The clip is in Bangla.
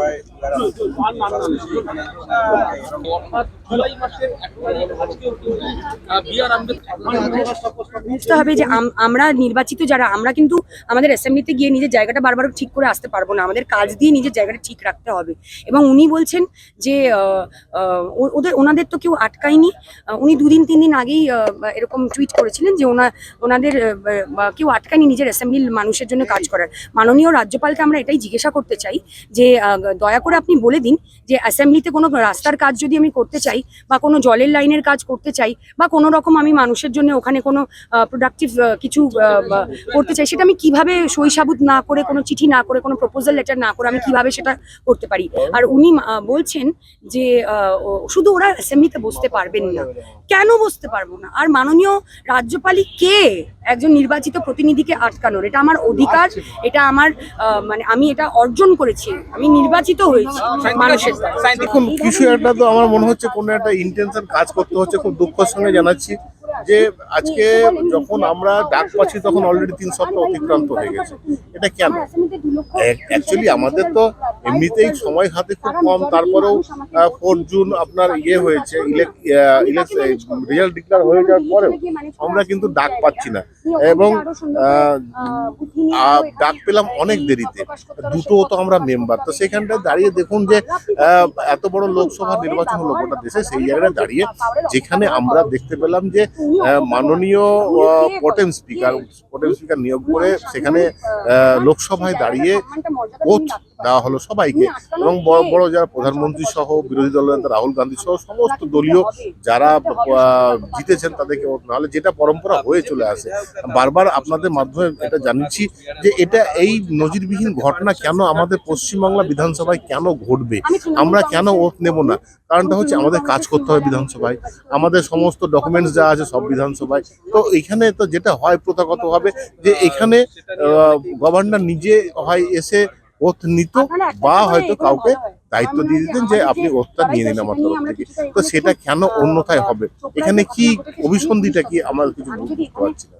সবাই বুঝতে হবে যে আম- আমরা নির্বাচিত যারা, আমরা কিন্তু আমাদের অ্যাসেম্বলিতে গিয়ে নিজের জায়গাটা বারবার ঠিক করে আসতে পারব না। আমাদের কাজ দিয়ে নিজের জায়গাটা ঠিক রাখতে হবে। এবং উনি বলছেন যে ওদের ওনাদের তো কেউ আটকায়নি। উনি দুদিন, তিন দিন আগেই এরকম টুইট করেছিলেন যে ওনা ওনাদের কেউ আটকায়নি নিজের অ্যাসেম্বলির মানুষের জন্য কাজ করার। মাননীয় রাজ্যপালকে আমরা এটাই জিজ্ঞাসা করতে চাই যে দয়া করে আপনি বলে দিন যে অ্যাসেম্বলিতে কোনো রাস্তার কাজ যদি আমি করতে চাই বা কোনো জলের লাইনের কাজ করতে চাই বা কোনো রকম আমি মানুষের জন্য ওখানে কোনো প্রোডাক্টিভ কিছু করতে চাই, সেটা আমি কীভাবে সই সাবুত না করে, কোনো চিঠি না করে, কোনো প্রপোজাল লেটার না করে আমি কীভাবে সেটা করতে পারি? আর উনি বলছেন যে শুধু ওরা অ্যাসেম্বলিতে বসতে পারবেন না। কেন বসতে পারব না? আর মাননীয় রাজ্যপালই কে? একজন নির্বাচিত প্রতিনিধিকে আটকানোর। এটা আমার অধিকার এটা আমার আহ, মানে আমি এটা অর্জন করেছি। আমি নির্বাচিত হয়েছি মানুষের। দেখুন কিছু একটা তো আমার মনে হচ্ছে কোনো একটা ইন্টেনশন কাজ করতে হচ্ছে খুব দুঃখের সঙ্গে জানাচ্ছি যে আজকে যখন আমরা ডাক পাচ্ছি তখন অলরেডি তিন সপ্তাহ অতিক্রান্ত হয়ে গেছে। এটা কেন? অ্যাকচুয়ালি আমাদের তো এমনিতেই সময় হাতে খুব কম। তারপরেও ফোর জুন আপনার ইয়ে হয়েছে রেজাল্ট ডিক্লেয়ার হয়ে যাওয়ার পরেও আমরা কিন্তু ডাক পাচ্ছি না। এবং ডাক পেলাম অনেক দেরিতে। দুটো তো আমরা মেম্বার তো সেখানটায় দাঁড়িয়ে দেখুন যে এত বড় লোকসভা নির্বাচন হলো গোটা দেশে সেই জায়গায় দাঁড়িয়ে যেখানে আমরা দেখতে পেলাম যে মাননীয় পটেম স্পিকার পটেম স্পিকার নিয়োগ করে সেখানে আহ, লোকসভায় দাঁড়িয়ে ওথ দেওয়া হলো সবাইকে এবং বড় বড় যারা প্রধানমন্ত্রী সহ বিরোধী দল নেতা রাহুল গান্ধী সহ সমস্ত দলীয় যারা আহ, জিতেছেন তাদেরকে ওঠ নাহলে যেটা পরম্পরা হয়ে চলে আসে বারবার আপনাদের মাধ্যমে এটা জানিয়েছি যে এটা এই নজিরবিহীন ঘটনা কেন আমাদের পশ্চিমবাংলা বিধানসভায় কেন ঘটবে? আমরা কেন ওত নেব না? কারণটা হচ্ছে আমাদের কাজ করতে হবে বিধানসভায়। আমাদের সমস্ত ডকুমেন্টস যা আছে সব বিধানসভায়। তো এখানে তো যেটা হয় প্রথাগতভাবে যে এখানে গভর্নর নিজে হয় এসে ওথ নিত বা হয়তো কাউকে দায়িত্ব দিয়ে দিতেন যে আপনি ওথটা নিয়ে নিন আমার তরফ থেকে। তো সেটা কেন অন্যথায় হবে? এখানে কি অভিসন্ধিটা কি আমার কিছু বুঝতে পারছি না?